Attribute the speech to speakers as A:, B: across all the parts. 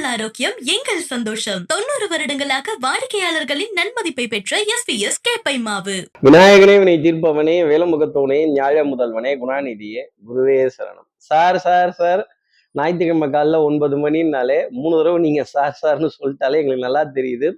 A: உங்கள் ஆரோக்கியம் எங்கள் சந்தோஷம். தொண்ணூறு வருடங்களாக வாடிக்கையாளர்களின் நன்மதிப்பை பெற்ற எஸ் பி எஸ் கேப்பை மாவு
B: விநாயகனே வினை தீர்ப்பவனே வேலமுகத்தவனே ஞாழ முதல்வனே குணாநிதியே குருவே சரணம். சார் சார் சார் ஞாயிற்றுக்கிழமை காலைல ஒன்பது மணினாலே மூணு தடவை நீங்க சார் சார்னு சொல்லிட்டாலே எங்களுக்கு நல்லா தெரியுது.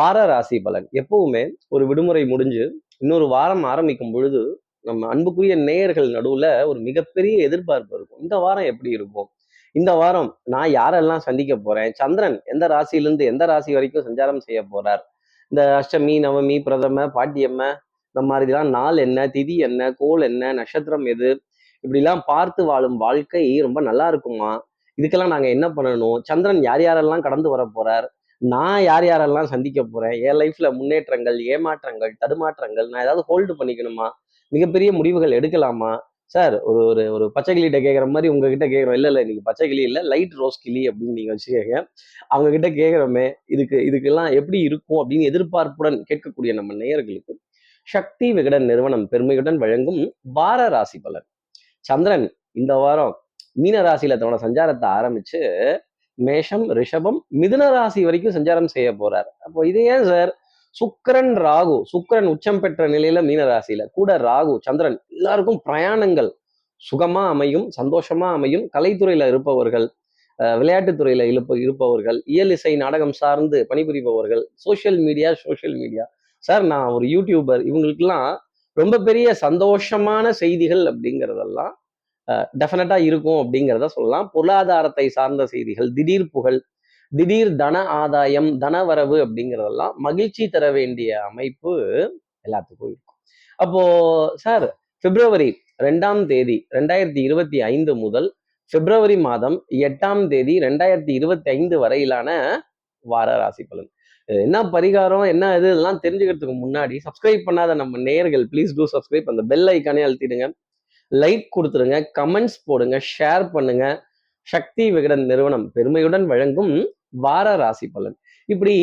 B: வார ராசி பலன். எப்பவுமே ஒரு விடுமுறை முடிஞ்சு இன்னொரு வாரம் ஆரம்பிக்கும் பொழுது நம்ம அன்புக்குரிய நேயர்கள் நடுவுல ஒரு மிகப்பெரிய எதிர்பார்ப்பு இருக்கும். இந்த வாரம் எப்படி இருக்கும்? இந்த வாரம் நான் யாரெல்லாம் சந்திக்க போறேன்? சந்திரன் எந்த ராசியிலிருந்து எந்த ராசி வரைக்கும் சஞ்சாரம் செய்ய போறார்? இந்த அஷ்டமி நவமி பிரதம பாட்டியம்ம இந்த மாதிரிலாம் நாள் என்ன திதி என்ன கோல் என்ன நட்சத்திரம் எது? இப்படிலாம் பார்த்து வாழும் வாழ்க்கை ரொம்ப நல்லா இருக்குமா? இதுக்கெல்லாம் நாங்க என்ன பண்ணணும்? சந்திரன் யார் யாரெல்லாம் கடந்து வர போறார்? நான் யார் யாரெல்லாம் சந்திக்க போறேன்? என் லைஃப்ல முன்னேற்றங்கள் ஏமாற்றங்கள் தடுமாற்றங்கள் நான் ஏதாவது ஹோல்டு பண்ணிக்கணுமா? மிகப்பெரிய முடிவுகள் எடுக்கலாமா? சார் ஒரு ஒரு ஒரு பச்சை கிளிகிட்ட கேட்குற மாதிரி உங்ககிட்ட கேட்குறோம் இல்லை இல்லை நீங்கள் பச்சை கிளி இல்லை லைட் ரோஸ் கிளி அப்படின்னு நீங்கள் வச்சுக்கோங்க. அவங்க கிட்ட கேட்குறோமே இதுக்கு இதுக்கெல்லாம் எப்படி இருக்கும் அப்படின்னு எதிர்பார்ப்புடன் கேட்கக்கூடிய நம்ம நேயர்களுக்கு சக்தி விகடன் நிறுவனம் பெருமையுடன் வழங்கும் வார ராசி பலன். சந்திரன் இந்த வாரம் மீன ராசியில தன்னோட சஞ்சாரத்தை ஆரம்பிச்சு மேஷம் ரிஷபம் மிதுன ராசி வரைக்கும் சஞ்சாரம் செய்ய போறார். அப்போ இது ஏன் சார்? சுக்கரன் ராகு. சுக்கிரன் உச்சம் பெற்ற நிலையில மீன ராசியில கூட ராகு சந்திரன் எல்லாருக்கும் பிரயாணங்கள். சுகமா அமையும் சந்தோஷமா அமையும். கலைத்துறையில இருப்பவர்கள் அஹ் விளையாட்டுத்துறையில இருப்ப இருப்பவர்கள் இயல் இசை நாடகம் சார்ந்து பணிபுரிபவர்கள் social media social media sir நான் ஒரு யூடியூபர் இவங்களுக்கெல்லாம் ரொம்ப பெரிய சந்தோஷமான செய்திகள் அப்படிங்கிறதெல்லாம் டெஃபினட்டா இருக்கும் அப்படிங்கிறத சொல்லலாம். பொருளாதாரத்தை சார்ந்த செய்திகள் திடீர் புகழ் திடீர் தன ஆதாயம் தனவரவு அப்படிங்கிறதெல்லாம் மகிழ்ச்சி தர வேண்டிய அமைப்பு எல்லாத்துக்கும் இருக்கும். அப்போ சார் பிப்ரவரி ரெண்டாம் தேதி ரெண்டாயிரத்தி இருபத்தி ஐந்து முதல் பிப்ரவரி மாதம் எட்டாம் தேதி ரெண்டாயிரத்தி இருபத்தி ஐந்து வரையிலான வார ராசி பலன். என்ன பரிகாரம் என்ன இது இதெல்லாம் தெரிஞ்சுக்கிறதுக்கு முன்னாடி சப்ஸ்கிரைப் பண்ணாத நம்ம நேயர்கள் ப்ளீஸ் டூ சப்ஸ்கிரைப் அந்த பெல் ஐக்கானே அழுத்திடுங்க. லைக் கொடுத்துருங்க கமெண்ட்ஸ் போடுங்க ஷேர் பண்ணுங்க. சக்தி விகடன் நிறுவனம் பெருமையுடன் வழங்கும் வார ராசி பலன். இப்படி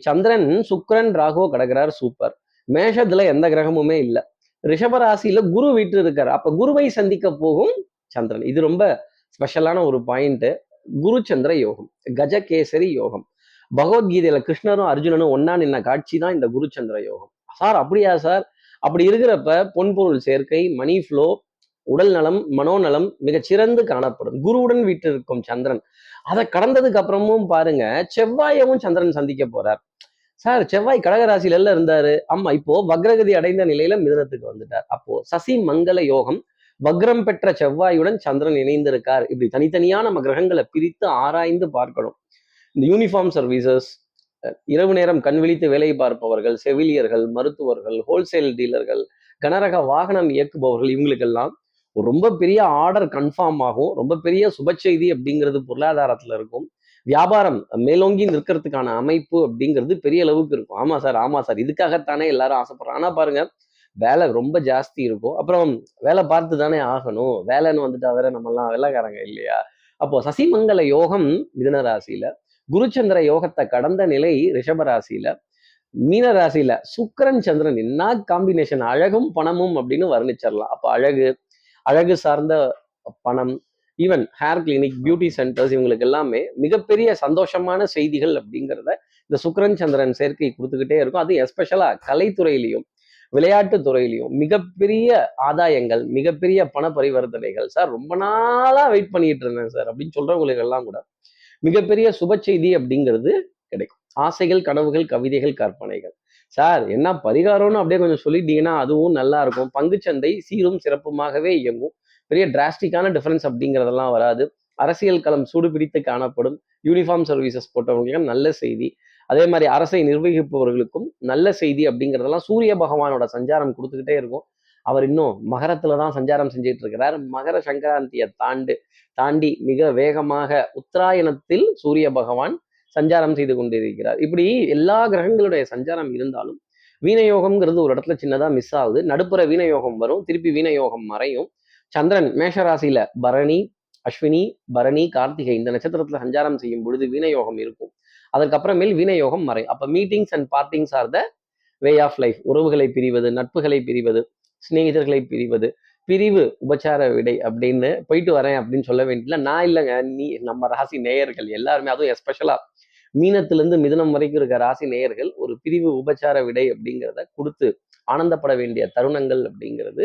B: சந்திரன் சுக்கரன் ராகோ கிடக்கிறார் சூப்பர் மேஷத்துல எந்த கிரகமுமே இல்லை. ரிஷப ராசியில குரு வீட்டு இருக்கார். அப்ப குருவை சந்திக்க போகும் சந்திரன். இது ரொம்ப ஸ்பெஷலான ஒரு பாயிண்ட் குரு சந்திர யோகம் கஜகேசரி யோகம். பகவத்கீதையில கிருஷ்ணரும் அர்ஜுனனும் ஒன்னா நின்ன காட்சி தான் இந்த குரு சந்திர யோகம். சார் அப்படியா சார்? அப்படி இருக்கிறப்ப பொன்பொருள் சேர்க்கை மணி ஃப்ளோ உடல் நலம் மனோநலம் மிகச் சிறந்து காணப்படும். குருவுடன் வீட்டிற்கும் சந்திரன். அதை கடந்ததுக்கு அப்புறமும் பாருங்க செவ்வாயவும் சந்திரன் சந்திக்க போறார். சார் செவ்வாய் கடகராசில எல்லாம் இருந்தாரு. ஆமா இப்போ வக்ரகதி அடைந்த நிலையில மிதனத்துக்கு வந்துட்டார். அப்போ சசி மங்கள யோகம் வக்ரம் பெற்ற செவ்வாயுடன் சந்திரன் இணைந்திருக்கார். இப்படி தனித்தனியா நம்ம கிரகங்களை பிரித்து ஆராய்ந்து பார்க்கணும். இந்த யூனிஃபார்ம் சர்வீசஸ் இரவு நேரம் கண் விழித்து வேலை பார்ப்பவர்கள் செவிலியர்கள் மருத்துவர்கள் ஹோல்சேல் டீலர்கள் கனரக வாகனம் இயக்குபவர்கள் இவங்களுக்கெல்லாம் ஒரு ரொம்ப பெரிய ஆர்டர் கன்ஃபார்ம் ஆகும். ரொம்ப பெரிய சுப செய்தி அப்படிங்கிறது பொருளாதாரத்துல இருக்கும். வியாபாரம் மேலோங்கி நிற்கிறதுக்கான அமைப்பு அப்படிங்கிறது பெரிய அளவுக்கு இருக்கும். ஆமா சார் ஆமா சார். இதுக்காகத்தானே எல்லாரும் ஆசைப்படுறோம் ஆனா பாருங்க வேலை ரொம்ப ஜாஸ்தி இருக்கும். அப்புறம் வேலை பார்த்து தானே ஆகணும். வேலைன்னு வந்துட்டா வேற நம்மலாம் வேலைக்காரங்க இல்லையா? அப்போ சசிமங்கல யோகம் மிதுன ராசியில குருச்சந்திர யோகத்தை கடந்த நிலை ரிஷப ராசியில மீன ராசியில சுக்கிரன் சந்திரன் என்ன காம்பினேஷன் அழகும் பணமும் அப்படின்னு வர்ணிச்சிடலாம். அப்போ அழகு அழகு சார்ந்த பணம் even hair clinic beauty centres இவங்களுக்கு எல்லாமே மிகப்பெரிய சந்தோஷமான செய்திகள் அப்படிங்கிறத இந்த சுக்கரன் சந்திரன் சேர்க்கை கொடுத்துக்கிட்டே இருக்கும். அது எஸ்பெஷலா கலைத்துறையிலையும் விளையாட்டு துறையிலையும் மிகப்பெரிய ஆதாயங்கள் மிகப்பெரிய பண பரிவர்த்தனைகள். சார் ரொம்ப நாளா வெயிட் பண்ணிட்டு இருந்தேன் சார் அப்படின்னு சொல்றவங்களுக்கு எல்லாம் கூட மிகப்பெரிய சுப செய்தி அப்படிங்கிறது கிடைக்கும். ஆசைகள் கனவுகள் கவிதைகள் கற்பனைகள். சார் என்ன பரிகாரம்னு அப்படியே கொஞ்சம் சொல்லிட்டீங்கன்னா அதுவும் நல்லா இருக்கும். பங்குச்சந்தை சீரும் சிறப்புமாகவே இயங்கும். பெரிய டிராஸ்டிக்கான டிஃபரன்ஸ் அப்படிங்கிறதெல்லாம் வராது. அரசியல் களம் சூடு பிடித்து காணப்படும். யூனிஃபார்ம் சர்வீசஸ் போட்டவங்களுக்கு நல்ல செய்தி. அதே மாதிரி அரசை நிர்வகிப்பவர்களுக்கும் நல்ல செய்தி அப்படிங்கிறதெல்லாம் சூரிய பகவானோட சஞ்சாரம் கொடுத்துக்கிட்டே இருக்கும். அவர் இன்னும் மகரத்துல தான் சஞ்சாரம் செஞ்சுட்டு இருக்கிறார். மகர சங்கராந்தியை தாண்டு தாண்டி மிக வேகமாக உத்தராயணத்தில் சூரிய பகவான் சஞ்சாரம் செய்து கொண்டிருக்கிறார். இப்படி எல்லா கிரகங்களுடைய சஞ்சாரம் இருந்தாலும் வீணயோகம்ங்கிறது ஒரு இடத்துல சின்னதாக மிஸ் ஆகுது. நடுப்புற வீணயோகம் வரும். திருப்பி வீணயோகம் மறையும். சந்திரன் மேஷராசியில பரணி அஸ்வினி பரணி கார்த்திகை இந்த நட்சத்திரத்துல சஞ்சாரம் செய்யும் பொழுது வீணயோகம் இருக்கும். அதற்கப்புறமேல் வீணயோகம் மறை. அப்ப meetings and partings are the way of life உறவுகளை பிரிவது நட்புகளை பிரிவது சிநேகிதர்களை பிரிவது. பிரிவு உபச்சார விடை அப்படின்னு போயிட்டு வரேன் அப்படின்னு சொல்ல வேண்டியதுல நான் இல்லைங்க. நீ நம்ம ராசி நேயர்கள் எல்லாருமே அதுவும் எஸ்பெஷலா மீனத்திலிருந்து மிதனம் வரைக்கும் இருக்க ராசி நேயர்கள் ஒரு பிரிவு உபச்சார விடை அப்படிங்கிறத கொடுத்து ஆனந்தப்பட வேண்டிய தருணங்கள் அப்படிங்கிறது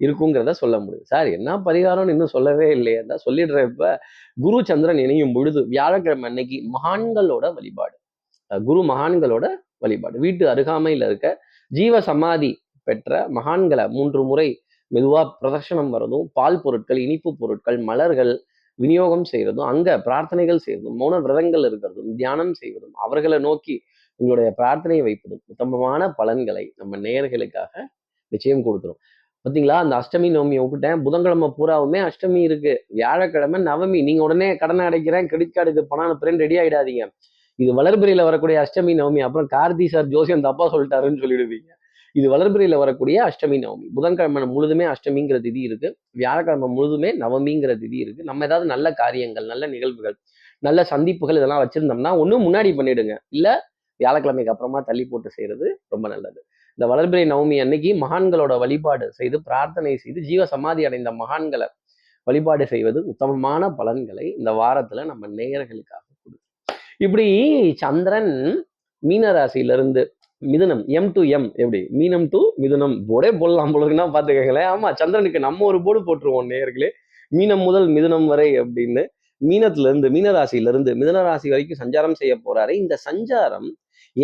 B: இருக்குங்கிறத சொல்ல முடியும். சார் என்ன பரிகாரம்னு இன்னும் சொல்லவே இல்லையே. தான் சொல்லிடுறப்ப குரு சந்திரன் இணையும் பொழுது வியாழக்கிழமை அன்னைக்கு மகான்களோட வழிபாடு. குரு மகான்களோட வழிபாடு. வீட்டு அருகாமையில் இருக்க ஜீவ சமாதி பெற்ற மகான்களை மூன்று முறை மெதுவாக பிரதர்ஷனம் வரதும் பால் பொருட்கள் இனிப்பு பொருட்கள் மலர்கள் விநியோகம் செய்யறதும் அங்கே பிரார்த்தனைகள் செய்யறதும் மௌன விரதங்கள் இருக்கிறதும் தியானம் செய்வதும் அவர்களை நோக்கி உங்களுடைய பிரார்த்தனையை வைப்பதும் உத்தமமான பலன்களை நம்ம நேயர்களுக்காக நிச்சயம் கொடுத்துரும். பார்த்தீங்களா அந்த அஷ்டமி நவமியை விட்டுட்டேன் புதன்கிழமை பூராவுமே அஷ்டமி இருக்கு. வியாழக்கிழமை நவமி. நீங்க உடனே கடனை அடைக்கிறேன் கிரெடிட் கார்டுக்கு பணம் அனுப்புறேன் ரெடி ஆயிடாதீங்க. இது வளர்பிறையில வரக்கூடிய அஷ்டமி நவமி. அப்புறம் கார்த்தி சார் ஜோசியம் தப்பா சொல்லிட்டாருன்னு சொல்லிடுவீங்க. இது வளர்பிறையில் வரக்கூடிய அஷ்டமி நவமி. புதன்கிழமை முழுதுமே அஷ்டமிங்கிற திதி இருக்கு. வியாழக்கிழமை முழுதுமே நவமிங்கிற திதி இருக்கு. நம்ம ஏதாவது நல்ல காரியங்கள் நல்ல நிகழ்வுகள் நல்ல சந்திப்புகள் இதெல்லாம் வச்சிருந்தோம்னா ஒன்றும் முன்னாடி பண்ணிடுங்க. இல்லை வியாழக்கிழமைக்கு அப்புறமா தள்ளி போட்டு செய்யறது ரொம்ப நல்லது. இந்த வளர்பிறை நவமி அன்னைக்கு மகான்களோட வழிபாடு செய்து பிரார்த்தனை செய்து ஜீவ சமாதி அடைந்த மகான்களை வழிபாடு செய்வது உத்தமமான பலன்களை இந்த வாரத்துல நம்ம நேயர்களுக்காக கொடுக்கும். இப்படி சந்திரன் மீன ராசியிலிருந்து மிதுனம் எம் டு எம் எப்படி? மீனம் டு மிதுனம். போர்டே போடலாம் போலுக்குன்னா பாத்துக்கங்களேன் ஆமா சந்திரனுக்கு நம்ம ஒரு போர்டு போட்டுருவோம் நேயர்களே. மீனம் முதல் மிதுனம் வரை அப்படின்னு மீனத்துல இருந்து மீனராசியில இருந்து மிதுன ராசி வரைக்கும் சஞ்சாரம் செய்ய போறாரு. இந்த சஞ்சாரம்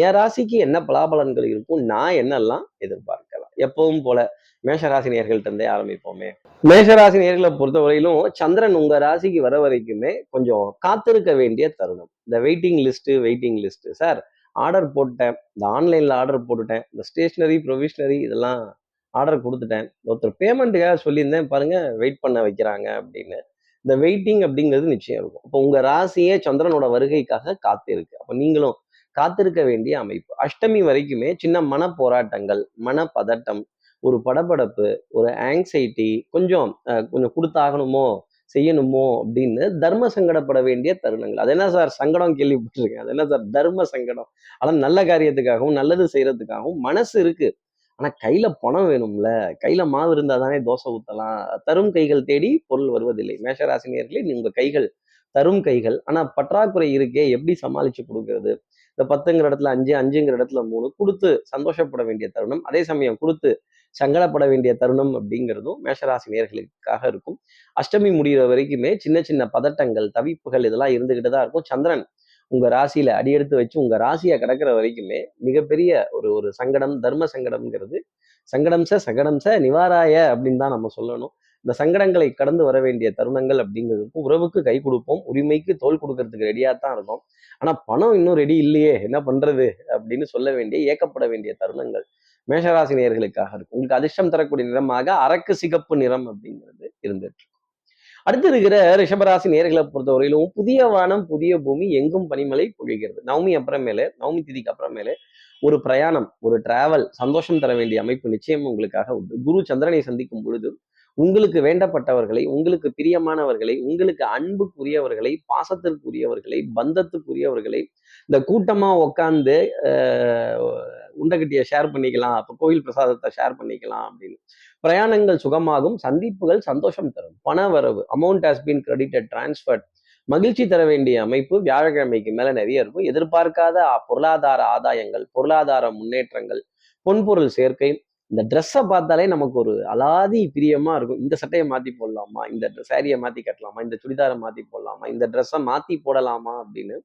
B: என் ராசிக்கு என்ன பலாபலன்கள் இருக்கும் நான் என்னெல்லாம் எதிர்பார்க்கலாம்? எப்பவும் போல மேஷராசி நேர்கள்ட்ட இருந்தே ஆரம்பிப்போமே. மேஷராசி நேர்களை பொறுத்தவரையிலும் சந்திரன் உங்க ராசிக்கு வர வரைக்குமே கொஞ்சம் காத்திருக்க வேண்டிய தருணம். இந்த waiting list waiting list sir order போட்டேன் இந்த ஆன்லைனில் ஆர்டர் போட்டுட்டேன். இந்த ஸ்டேஷ்னரி ப்ரொவிஷனரி இதெல்லாம் ஆர்டர் கொடுத்துட்டேன். ஒருத்தர் பேமெண்ட்டுக்காக சொல்லியிருந்தேன். பாருங்கள் வெயிட் பண்ண வைக்கிறாங்க அப்படின்னு. இந்த வெயிட்டிங் அப்படிங்கிறது நிச்சயம் இருக்கும். அப்போ உங்கள் ராசியே சந்திரனோட வருகைக்காக காத்திருக்கு. அப்போ நீங்களும் காத்திருக்க வேண்டிய அமைப்பு. அஷ்டமி வரைக்குமே சின்ன மன போராட்டங்கள் மன பதட்டம் ஒரு படபடப்பு ஒரு ஆங்ஸைட்டி கொஞ்சம் கொஞ்சம் கொடுத்தாகணுமோ? செய்யணுமோ அப்படின்னு தர்ம சங்கடப்பட வேண்டிய தருணங்கள். அது என்ன சார்? சங்கடம் கேள்விப்பட்டிருக்கேன். அது என்ன சார்? தர்ம சங்கடம். ஆனால் நல்ல காரியத்துக்காகவும் நல்லது செய்யறதுக்காகவும் மனசு இருக்கு. ஆனா கையில பணம் வேணும்ல. கையில மாவு இருந்தா தானே தோசை ஊத்தலாம். தரும் கைகள் தேடி பொருள் வருவதில்லை. மேஷராசினியர்களே உங்க கைகள் தரும் கைகள். ஆனா பற்றாக்குறை இருக்கே. எப்படி சமாளிச்சு கொடுக்கறது? இந்த பத்துங்கிற இடத்துல அஞ்சு அஞ்சுங்கிற இடத்துல மூணு கொடுத்து சந்தோஷப்பட வேண்டிய தருணம். அதே சமயம் கொடுத்து சங்கடப்பட வேண்டிய தருணம் அப்படிங்கிறதும் மேஷராசி நேர்களுக்காக இருக்கும். அஷ்டமி முடிகிற வரைக்குமே சின்ன சின்ன பதட்டங்கள் தவிப்புகள் இதெல்லாம் இருந்துகிட்டு தான் இருக்கும். சந்திரன் உங்க ராசியில அடியெடுத்து வச்சு உங்க ராசியை கடக்கிற வரைக்குமே மிகப்பெரிய ஒரு ஒரு சங்கடம் தர்ம சங்கடம்ங்கிறது சங்கடம் ச சங்கடம் ச நிவாராய அப்படின்னு தான் நம்ம சொல்லணும். இந்த சங்கடங்களை கடந்து வர வேண்டிய தருணங்கள் அப்படிங்கிறதுக்கும் உறவுக்கு கை கொடுப்போம். உரிமைக்கு தோல் கொடுக்கறதுக்கு ரெடியா தான் இருக்கும். ஆனா பணம் இன்னும் ரெடி இல்லையே. என்ன பண்றது அப்படின்னு சொல்ல வேண்டிய ஏக்கப்பட வேண்டிய தருணங்கள். மேஷராசி நேர்களுக்காக இருக்கும். உங்களுக்கு அதிர்ஷ்டம் தரக்கூடிய நிறமாக அரக்கு சிகப்பு நிறம் அப்படிங்கிறது இருந்துட்டு இருக்கும். அடுத்து இருக்கிற ரிஷபராசி நேர்களை பொறுத்தவரையிலும் புதிய வானம் புதிய பூமி எங்கும் பனிமலை பொழிகிறது. நவமி அப்புறமேலே நவமி திதிக்கு அப்புறமேலே ஒரு பிரயாணம் ஒரு டிராவல் சந்தோஷம் தர வேண்டிய அமைப்பு நிச்சயம் உங்களுக்காக உண்டு. குரு சந்திரனை சந்திக்கும் பொழுது உங்களுக்கு வேண்டப்பட்டவர்களை உங்களுக்கு பிரியமானவர்களை உங்களுக்கு அன்புக்குரியவர்களை பாசத்திற்குரியவர்களை பந்தத்துக்குரியவர்களை இந்த கூட்டமா உட்காந்து உண்டகட்டியை ஷேர் பண்ணிக்கலாம். அப்போ கோயில் பிரசாதத்தை ஷேர் பண்ணிக்கலாம் அப்படின்னு. பிரயாணங்கள் சுகமாகும். சந்திப்புகள் சந்தோஷம் தரும். பண வரவு amount has been credited transferred மகிழ்ச்சி தர வேண்டிய அமைப்பு வியாழக்கிழமைக்கு மேல நிறைய இருக்கும். எதிர்பார்க்காத பொருளாதார ஆதாயங்கள் பொருளாதார முன்னேற்றங்கள் பொன்பொருள் சேர்க்கை. இந்த ட்ரெஸ்ஸை பார்த்தாலே நமக்கு ஒரு அலாதி பிரியமா இருக்கும். இந்த சட்டையை மாத்தி போடலாமா? இந்த சாரியை மாத்தி கட்டலாமா? இந்த சுடிதாரை மாத்தி போடலாமா? இந்த ட்ரெஸ்ஸை மாத்தி போடலாமா அப்படின்னு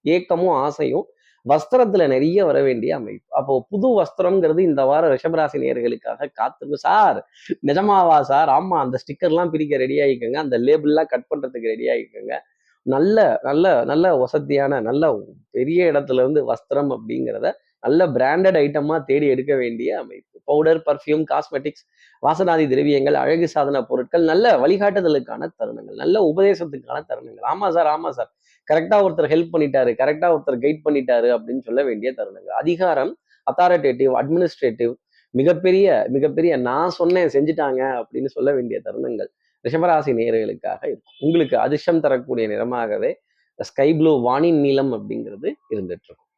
B: ஏக்கமும் ஆசையும் வஸ்திரத்துல நிறைய வர வேண்டிய அமைப்பு. அப்போ புது வஸ்திரம்ங்கிறது இந்த வாரம் ரிஷபராசி நேர்களுக்காக காத்திருக்கு. சார் நிஜமாவா சார்? ஆமா அந்த ஸ்டிக்கர்லாம் பிரிக்க ரெடி ஆகிக்கோங்க. அந்த லேபிள்லாம் கட் பண்றதுக்கு ரெடி ஆகிக்கோங்க. நல்ல நல்ல நல்ல வசதியான நல்ல பெரிய இடத்துல இருந்து வஸ்திரம் அப்படிங்கிறத நல்ல பிராண்டட் ஐட்டமா தேடி எடுக்க வேண்டிய அமைப்பு. பவுடர் பர்ஃப்யூம் காஸ்மெட்டிக்ஸ் வாசனாதி திரவியங்கள் அழகு சாதன பொருட்கள் நல்ல வழிகாட்டுதலுக்கான தருணங்கள் நல்ல உபதேசத்துக்கான தருணங்கள். ஆமா சார் ஆமா சார் கரெக்டா ஒருத்தர் ஹெல்ப் பண்ணிட்டாரு கரெக்டா ஒருத்தர் கைட் பண்ணிட்டாரு அப்படின்னு சொல்ல வேண்டிய தருணங்கள். அதிகாரம் அத்தாரிட்டேட்டிவ் அட்மினிஸ்ட்ரேட்டிவ் மிகப்பெரிய மிகப்பெரிய நான் சொன்னேன் செஞ்சுட்டாங்க அப்படின்னு சொல்ல வேண்டிய தருணங்கள் ரிஷபராசி நேர்களுக்காக இருக்கும். உங்களுக்கு அதிர்ஷ்டம் தரக்கூடிய நிறமாகவே ஸ்கை ப்ளூ வானின் நீளம் அப்படிங்கிறது இருந்துட்டு இருக்கும்.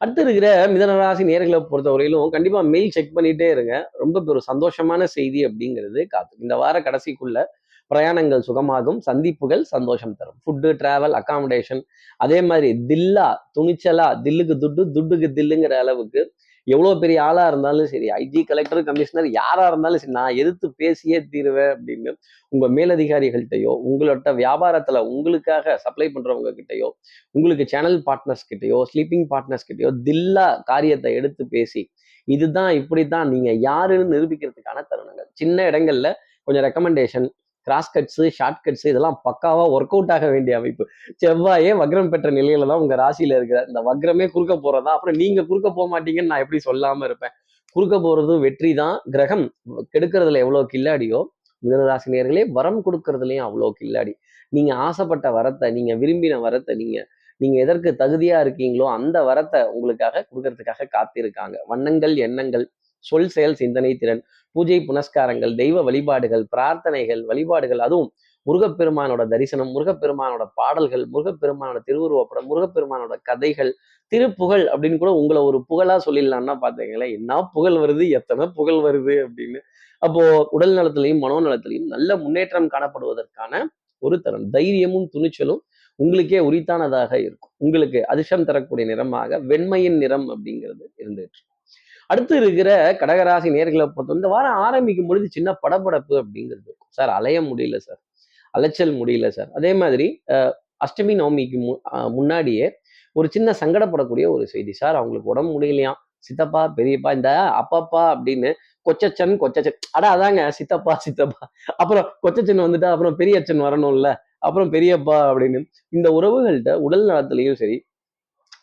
B: அடுத்து இருக்கிற மிதனராசி நேர்களை பொறுத்தவரையிலும் கண்டிப்பா மெயில் செக் பண்ணிட்டே இருங்க. ரொம்ப பெரும் சந்தோஷமான செய்தி அப்படிங்கிறது காத்து இந்த வார கடைசிக்குள்ள பிரயாணங்கள் சுகமாகும் சந்திப்புகள் சந்தோஷம் தரும். ஃபுட்டு டிராவல் அக்காமடேஷன் அதே மாதிரி தில்லா துணிச்சலா தில்லுக்கு துட்டு துட்டுக்கு தில்லுங்கிற அளவுக்கு எவ்வளோ பெரிய ஆளாக இருந்தாலும் சரி ஐஜி கலெக்டர் கமிஷனர் யாராக இருந்தாலும் சரி நான் எதிர்த்து பேசியே தீருவேன் அப்படின்னு உங்கள் மேலதிகாரிகள்கிட்டயோ உங்களோட வியாபாரத்தில் உங்களுக்காக சப்ளை பண்ணுறவங்க கிட்டேயோ உங்களுக்கு சேனல் பார்ட்னர்ஸ் கிட்டயோ ஸ்லீப்பிங் பார்ட்னர்ஸ் கிட்டயோ தில்லா காரியத்தை எடுத்து பேசி இதுதான் இப்படித்தான் நீங்கள் யாருன்னு நிரூபிக்கிறதுக்கான தருணங்கள். சின்ன இடங்கள்ல கொஞ்சம் recommendation cross cuts short cuts இதெல்லாம் பக்காவாக ஒர்க் அவுட் ஆக வேண்டிய அமைப்பு. செவ்வாயே வக்ரம் பெற்ற நிலையில தான் உங்கள் ராசியில் இருக்கிற இந்த வக்ரமே குறுக்க போகிறதா அப்புறம் நீங்கள் குறுக்க போக மாட்டீங்கன்னு நான் எப்படி சொல்லாமல் இருப்பேன்? குறுக்க போகிறது வெற்றி தான். கிரகம் கெடுக்கிறதுல எவ்வளோ கில்லாடியோ மிதனராசினியர்களே வரம் கொடுக்கறதுலையும் அவ்வளோ கில்லாடி. நீங்கள் ஆசைப்பட்ட வரத்தை நீங்கள் விரும்பின வரத்தை நீங்கள் நீங்கள் எதற்கு தகுதியாக இருக்கீங்களோ அந்த வரத்தை உங்களுக்காக கொடுக்கறதுக்காக காத்திருக்காங்க. வண்ணங்கள் எண்ணங்கள். சொல் செயல் சிந்தனை திறன் பூஜை புனஸ்காரங்கள் தெய்வ வழிபாடுகள் பிரார்த்தனைகள் வழிபாடுகள் அதுவும் முருகப்பெருமானோட தரிசனம் முருகப்பெருமானோட பாடல்கள் முருகப்பெருமானோட திருவுருவப்படம் முருகப்பெருமானோட கதைகள் திருப்புகழ் அப்படின்னு கூட உங்களை ஒரு புகழா சொல்லிடலாம்னா பாத்தீங்களேன் என்ன புகழ் வருது எத்தனை புகழ் வருது அப்படின்னு. அப்போ உடல் நலத்திலையும் மனோநலத்திலையும் நல்ல முன்னேற்றம் காணப்படுவதற்கான ஒரு தரம் தைரியமும் துணிச்சலும் உங்களுக்கே உரித்தானதாக இருக்கும். உங்களுக்கு அதிர்ஷ்டம் தரக்கூடிய நிறமாக வெண்மையின் நிறம் அப்படிங்கிறது இருந்துட்டு. அடுத்து இருக்கிற கடகராசி நேர்களை பொறுத்த இந்த வாரம் ஆரம்பிக்கும் பொழுது சின்ன படபடப்பு அப்படிங்கிறது. இருக்கும் சார் அலைய முடியல சார். அலைச்சல் முடியல சார். அதே மாதிரி அஷ்டமி நவமிக்கு மு- முன்னாடியே ஒரு சின்ன சங்கடப்படக்கூடிய ஒரு செய்தி. சார் அவங்களுக்கு உடம்பு முடியலையாம் சித்தப்பா பெரியப்பா இந்த அப்பப்பா அப்படின்னு கொச்சச்சன் கொச்சச்சன். அடா அதாங்க சித்தப்பா சித்தப்பா. அப்புறம் கொச்சச்சன் வந்துட்டா அப்புறம் பெரியச்சன் வரணும்ல. அப்புறம் பெரியப்பா அப்படின்னு இந்த உறவுகள்கிட்ட உடல் நலத்திலையும் சரி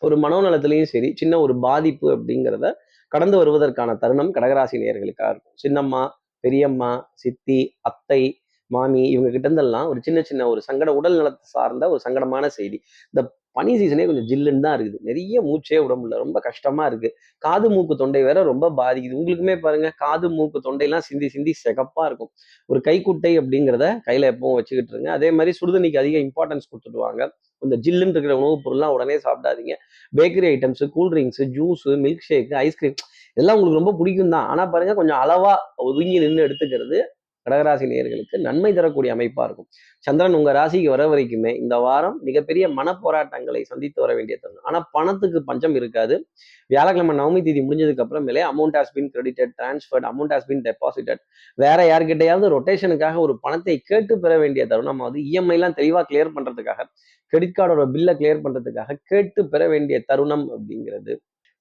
B: ஒரு மனோநலத்திலையும் சரி சின்ன ஒரு பாதிப்பு அப்படிங்கிறத கடந்து வருவதற்கான தருணம் கடகராசி நேர்களுக்காக இருக்கும். சின்னம்மா பெரியம்மா சித்தி அத்தை மாமி இவங்க கிட்ட இருந்தெல்லாம் ஒரு சின்ன சின்ன ஒரு சங்கட உடல் நலத்தை சார்ந்த ஒரு சங்கடமான செய்தி. இந்த பனி சீசனே கொஞ்சம் ஜில்லுன்னு தான் இருக்குது. நிறைய மூச்சே விட முடியல. ரொம்ப கஷ்டமா இருக்கு. காது மூக்கு தொண்டை வேற ரொம்ப பாதிக்குது. உங்களுக்குமே பாருங்க காது மூக்கு தொண்டையெல்லாம் சிந்தி சிந்தி சிகப்பா இருக்கும். ஒரு கைக்குட்டை அப்படிங்கிறத கையில எப்பவும் வச்சுக்கிட்டு இருங்க. அதே மாதிரி சுடுதண்ணிக்கு அதிக இம்பார்ட்டன்ஸ் கொடுத்துட்டு இந்த ஜில்லுன்னு இருக்கிற உணவுப் பொருள்லாம் உடனே சாப்பிடாதீங்க. Bakery items cool drinks juice milk shake ice cream இதெல்லாம் உங்களுக்கு ரொம்ப பிடிக்கும் தான் ஆனால் பாருங்க கொஞ்சம் அளவாக ஒதுங்கி நின்று எடுத்துக்கிறது கடகராசி நேயர்களுக்கு நன்மை தரக்கூடிய அமைப்பா இருக்கும். சந்திரன் உங்க ராசிக்கு வர வரைக்குமே இந்த வாரம் மிகப்பெரிய மனப்போராட்டங்களை சந்தித்து வர வேண்டிய தருணம். ஆனா பணத்துக்கு பஞ்சம் இருக்காது. வியாழக்கிழமை நவமி தேதி முடிஞ்சதுக்கு அப்புறமேலே amount has been credited transferred amount has been deposited வேற யார்கிட்டையாவது ரொட்டேஷனுக்காக ஒரு பணத்தை கேட்டு பெற வேண்டிய தருணம் அது. இஎம்ஐ எல்லாம் தெளிவா கிளியர் பண்றதுக்காக கிரெடிட் கார்டோட பில்லை கிளியர் பண்றதுக்காக கேட்டு பெற வேண்டிய தருணம் அப்படிங்கிறது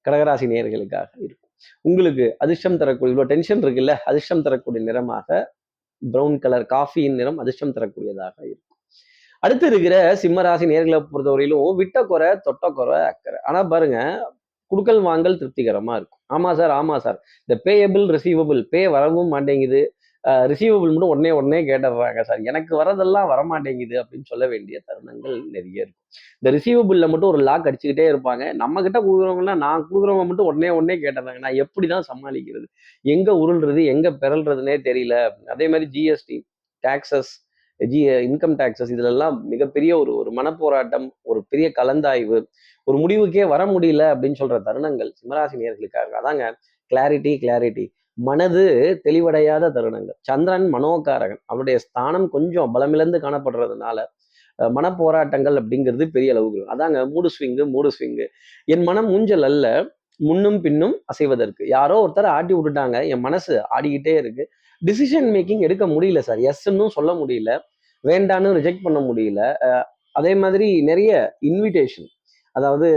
B: கடகராசி நேயர்களுக்காக இருக்கும். உங்களுக்கு அதிர்ஷ்டம் தரக்கூடிய இவ்வளோ டென்ஷன் இருக்குல்ல அதிர்ஷ்டம் தரக்கூடிய நிறமாக பிரவுன் கலர் காஃபியின் நிறம் அதிர்ஷ்டம் தரக்கூடியதாக இருக்கும். அடுத்து இருக்கிற சிம்மராசி நேர்களை பொறுத்தவரையிலும் விட்ட குறை தொட்ட குறை அக்கறை. ஆனா பாருங்க குடுக்கல் வாங்கல் திருப்திகரமா இருக்கும். ஆமா சார் ஆமா சார். இந்த பேயபிள் ரிசீவபிள் பே வரவும் மாட்டேங்குது. ரிசீவபிள் மட்டும் உடனே உடனே கேட்டுடுறாங்க சார். எனக்கு வரதெல்லாம் வரமாட்டேங்குது அப்படின்னு சொல்ல வேண்டிய தருணங்கள் நிறைய இருக்கும். இந்த ரிசீவபிளில் மட்டும் ஒரு லாக் அடிச்சுக்கிட்டே இருப்பாங்க. நம்ம கிட்ட கொடுக்குறவங்கன்னா நான் கொடுக்குறவங்க மட்டும் உடனே உடனே கேட்டுறாங்க நான் எப்படி தான் சமாளிக்கிறது? எங்கே உருள்றது? எங்கே பிறல்றதுனே தெரியல. அதே மாதிரி ஜிஎஸ்டி டாக்ஸஸ் ஜி இன்கம் டேக்ஸஸ் இதுலெல்லாம் மிகப்பெரிய ஒரு ஒரு மனப்போராட்டம் ஒரு பெரிய கலந்தாய்வு ஒரு முடிவுக்கே வர முடியல அப்படின்னு சொல்ற தருணங்கள் சிம்மராசி நேர்களுக்காக. அதாங்க கிளாரிட்டி கிளாரிட்டி மனது தெளிவடையாத தருணங்கள். சந்திரன் மனோகாரகன். அவருடைய ஸ்தானம் கொஞ்சம் பலமிழந்து காணப்படுறதுனால மனப்போராட்டங்கள் அப்படிங்கிறது பெரிய அளவுக்கு அதாங்க மூடு ஸ்விங்கு மூடு ஸ்விங்கு. என் மனம் ஊஞ்சல் அல்ல முன்னும் பின்னும் அசைவதற்கு. யாரோ ஒருத்தர் ஆட்டி விட்டுட்டாங்க என் மனசு ஆடிக்கிட்டே இருக்கு. டிசிஷன் மேக்கிங் எடுக்க முடியல சார் எஸ்ன்னு சொல்ல முடியல. வேண்டான்னு ரிஜெக்ட் பண்ண முடியல. அதே மாதிரி நிறைய இன்விடேஷன் அதாவது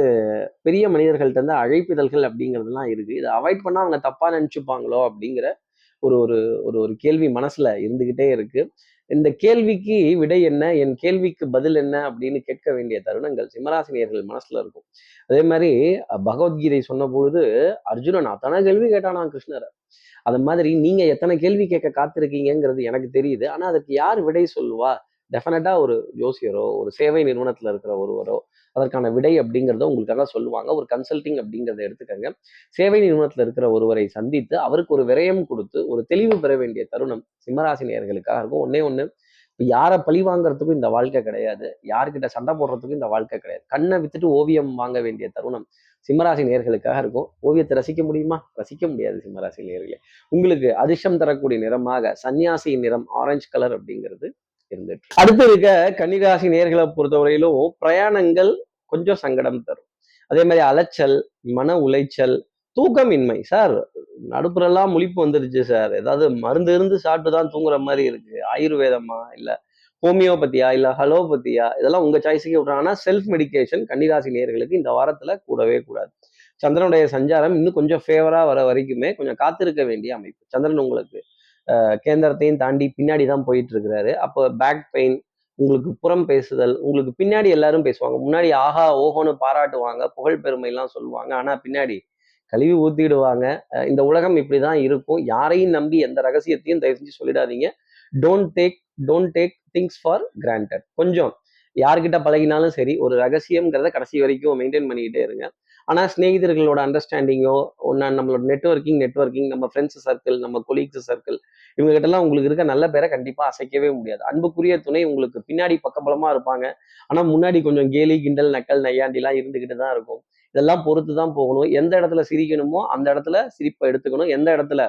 B: பெரிய மனிதர்கள்ட்ட இருந்து அழைப்பிதழ்கள் அப்படிங்கிறதுலாம் இருக்கு. இதை அவாய்ட் பண்ணா அவங்க தப்பா நினைச்சுப்பாங்களோ அப்படிங்கிற ஒரு ஒரு ஒரு ஒரு கேள்வி மனசுல இருந்துகிட்டே இருக்கு. இந்த கேள்விக்கு விடை என்ன? என் கேள்விக்கு பதில் என்ன? அப்படின்னு கேட்க வேண்டிய தருணங்கள் சிம்மராசினியர்கள் மனசுல இருக்கும். அதே மாதிரி பகவத்கீதை சொன்ன பொழுது அர்ஜுனன் அத்தனை கேள்வி கேட்டானா கிருஷ்ணரை. அது மாதிரி நீங்க எத்தனை கேள்வி கேட்க காத்திருக்கீங்கங்கிறது எனக்கு தெரியுது. ஆனா அதுக்கு யார் விடை சொல்லுவா? டெஃபினட்டா ஒரு ஜோசியரோ ஒரு சேவை நிறுவனத்துல இருக்கிற ஒருவரோ அதற்கான விடை அப்படிங்கிறத உங்களுக்காக சொல்லுவாங்க. ஒரு கன்சல்டிங் அப்படிங்கிறத எடுத்துக்கங்க. சேவை நிறுவனத்துல இருக்கிற ஒருவரை சந்தித்து அவருக்கு ஒரு விரயம் கொடுத்து ஒரு தெளிவு பெற வேண்டிய தருணம் சிம்மராசி நேயர்களுக்காக இருக்கும். ஒன்னே இப்போ யாரை பழி வாங்குறதுக்கும் இந்த வாழ்க்கை கிடையாது. யார்கிட்ட சண்டை போடுறதுக்கும் இந்த வாழ்க்கை கிடையாது. கண்ணை வித்துட்டு ஓவியம் வாங்க வேண்டிய தருணம் சிம்மராசி நேர்களுக்காக இருக்கும். ஓவியத்தை ரசிக்க முடியுமா? ரசிக்க முடியாது சிம்மராசி நேர்களே உங்களுக்கு அதிர்ஷ்டம் தரக்கூடிய நிறமாக சன்னியாசியின் நிறம் ஆரஞ்சு கலர் அப்படிங்கிறது இருந்துட்டு அடுத்து இருக்க கன்னிராசி நேர்களை பொறுத்தவரையிலும் பிரயாணங்கள் கொஞ்சம் சங்கடம் தரும். அதே மாதிரி அலைச்சல் மன உளைச்சல் தூக்கமின்மை. சார் நடுப்புறெல்லாம் முழிப்பு வந்துருச்சு சார். ஏதாவது மருந்து இருந்து சாப்பிட்டு தான் தூங்குற மாதிரி இருக்கு. ஆயுர்வேதமா இல்ல ஹோமியோபதியா இல்ல ஹலோபதியா இதெல்லாம் உங்க சாய்ஸுக்கு விட்றாங்கன்னா செல்ஃப் மெடிகேஷன் கன்னிராசி நேர்களுக்கு இந்த வாரத்துல கூடவே கூடாது. சந்திரனுடைய சஞ்சாரம் இன்னும் கொஞ்சம் ஃபேவரா வர வரைக்குமே கொஞ்சம் காத்திருக்க வேண்டிய அமைப்பு. சந்திரன் உங்களுக்கு கேந்திரத்தையும் தாண்டி பின்னாடி தான் போயிட்டு இருக்கிறாரு அப்போ பேக் பெயின் உங்களுக்கு புறம் பேசுதல் உங்களுக்கு பின்னாடி எல்லாரும் பேசுவாங்க. முன்னாடி ஆஹா ஓஹோன்னு பாராட்டுவாங்க புகழ் பெருமை எல்லாம் சொல்லுவாங்க. ஆனால் பின்னாடி கழுவி ஊத்திடுவாங்க. இந்த உலகம் இப்படி தான் இருக்கும். யாரையும் நம்பி எந்த ரகசியத்தையும் தயவு செஞ்சு சொல்லிடாதீங்க. Don't take don't take things for granted கொஞ்சம் யார்கிட்ட பழகினாலும் சரி ஒரு ரகசியம்ங்கிறத கடைசி வரைக்கும் மெயின்டைன் பண்ணிக்கிட்டே இருங்க. ஆனால் சிநேகிதர்களோட அண்டர்ஸ்டாண்டிங்கோ ஒன்றா நம்மளோட நெட்வொர்க்கிங் நெட்வொர்க்கிங் நம்ம ஃப்ரெண்ட்ஸ் சர்க்கிள் நம்ம கொலீக்ஸ் சர்க்கிள் இவங்ககிட்டலாம் உங்களுக்கு இருக்க நல்ல பேரை கண்டிப்பாக அசைக்கவே முடியாது. அன்புக்குரிய துணை உங்களுக்கு பின்னாடி பக்கபலமாக இருப்பாங்க. ஆனால் முன்னாடி கொஞ்சம் கேலி கிண்டல் நக்கல் நையாண்டிலாம் இருந்துக்கிட்டு தான் இருக்கும். இதெல்லாம் பொறுத்து தான் போகணும். எந்த இடத்துல சிரிக்கணுமோ அந்த இடத்துல சிரிப்பை எடுத்துக்கணும். எந்த இடத்துல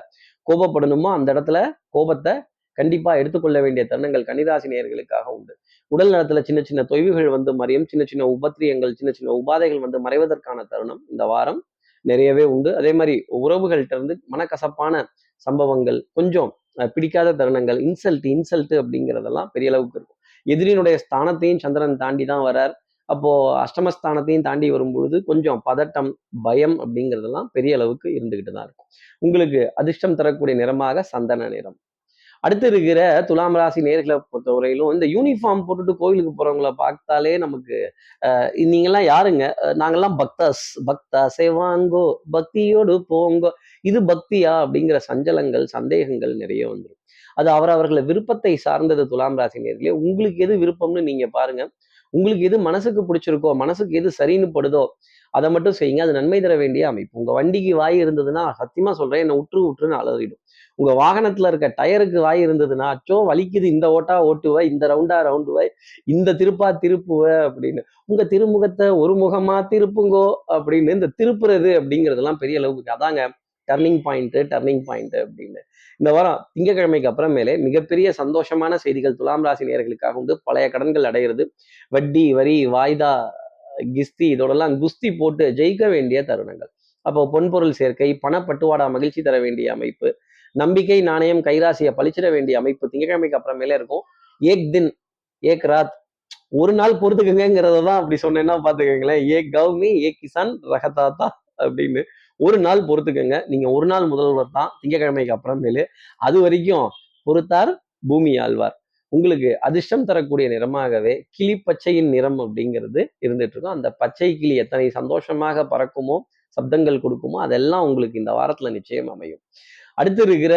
B: கோபப்படணுமோ அந்த இடத்துல கோபத்தை கண்டிப்பா எடுத்துக்கொள்ள வேண்டிய தருணங்கள் கன்னிராசி நேர்களுக்காக உண்டு. உடல் நலத்துல சின்ன சின்ன தொய்வுகள் வந்து மறையும் சின்ன சின்ன உபத்திரியங்கள் சின்ன சின்ன உபாதைகள் வந்து மறைவதற்கான தருணம் இந்த வாரம் நிறையவே உண்டு. அதே மாதிரி உறவுகள்கிட்ட இருந்து மனக்கசப்பான சம்பவங்கள் கொஞ்சம் பிடிக்காத தருணங்கள் இன்சல்ட் இன்சல்ட் அப்படிங்கிறதெல்லாம் பெரிய அளவுக்கு இருக்கும். எதிரினுடைய ஸ்தானத்தையும் சந்திரன் தாண்டி தான் வரார். அப்போ அஷ்டமஸ்தானத்தையும் தாண்டி வரும்பொழுது கொஞ்சம் பதட்டம் பயம் அப்படிங்கிறதெல்லாம் பெரிய அளவுக்கு இருந்துகிட்டு தான் இருக்கும். உங்களுக்கு அதிர்ஷ்டம் தரக்கூடிய நிறமாக சந்தன நிறம் அடுத்து இருக்கிற துலாம் ராசி நேர்களை பொறுத்தவரையிலும் இந்த யூனிஃபார்ம் போட்டுட்டு கோயிலுக்கு போறவங்கள பார்த்தாலே நமக்கு அஹ், நீங்கெல்லாம் யாருங்க? நாங்கெல்லாம் பக்தாஸ் பக்தா சேவாங்கோ பக்தியோடு போங்கோ இது பக்தியா? அப்படிங்கிற சஞ்சலங்கள் சந்தேகங்கள் நிறைய வந்துடும் அது அவர் அவர்களை விருப்பத்தை சார்ந்தது துலாம் ராசி நேர்களே. உங்களுக்கு எது விருப்பம்னு நீங்க பாருங்க. உங்களுக்கு எது மனசுக்கு பிடிச்சிருக்கோ மனசுக்கு எது சரின்னு படுதோ அதை மட்டும் செய்யுங்க. அது நன்மை தர வேண்டிய அமைப்பு. உங்க வண்டிக்கு வாய் இருந்ததுன்னா சத்தியமா சொல்றேன் என்ன உற்று உற்றுன்னு அலறிடும். உங்க வாகனத்துல இருக்க டயருக்கு வாய் இருந்ததுன்னா அச்சோ வலிக்குது இந்த ஓட்டா ஓட்டுவ இந்த ரவுண்டா ரவுண்டுவ இந்த திருப்பா திருப்புவ அப்படின்னு. உங்க திருமுகத்தை ஒரு முகமா திருப்புங்கோ அப்படின்னு இந்த திருப்புறது அப்படிங்கிறதெல்லாம் பெரிய அளவுக்கு அதாங்க டர்னிங் பாயிண்ட்டு டர்னிங் பாயிண்ட்டு அப்படின்னு. இந்த வாரம் திங்கக்கிழமைக்கு அப்புறமேலே மிகப்பெரிய சந்தோஷமான செய்திகள் துலாம் ராசி நேர்களுக்காக உண்டு. பழைய கடன்கள் அடைகிறது வட்டி வரி வாய்தா கிஸ்தி இதோடெல்லாம் குஸ்தி போட்டு ஜெயிக்க வேண்டிய தருணங்கள். அப்போ பொன்பொருள் சேர்க்கை பணப்பட்டுவாடா மகிழ்ச்சி தர வேண்டிய அமைப்பு நம்பிக்கை நாணயம் கைராசியை பழிச்சிட வேண்டிய அமைப்பு திங்கக்கிழமைக்கு அப்புறமேலே இருக்கும். ஏக் தின் ஏக் ராத். ஒரு நாள் பொறுத்துக்கங்கிறத தான் அப்படி சொன்னேன்னா பாத்துக்கோங்களேன் ஏக் கவுமி ஏ கிசான் ரகதாத்தா அப்படின்னு ஒரு நாள் பொறுத்துக்கங்க. நீங்க ஒரு நாள் முதல்வர் தான். திங்கக்கிழமைக்கு அப்புறமேலு அது வரைக்கும் பொறுத்தார் பூமி ஆழ்வார். உங்களுக்கு அதிர்ஷ்டம் தரக்கூடிய நிறமாகவே கிளி பச்சையின் நிறம் அப்படிங்கிறது இருந்துட்டு இருக்கும். அந்த பச்சை கிளி எத்தனை சந்தோஷமாக பறக்குமோ சப்தங்கள் கொடுக்குமோ அதெல்லாம் உங்களுக்கு இந்த வாரத்துல நிச்சயம் அமையும். அடுத்து இருக்கிற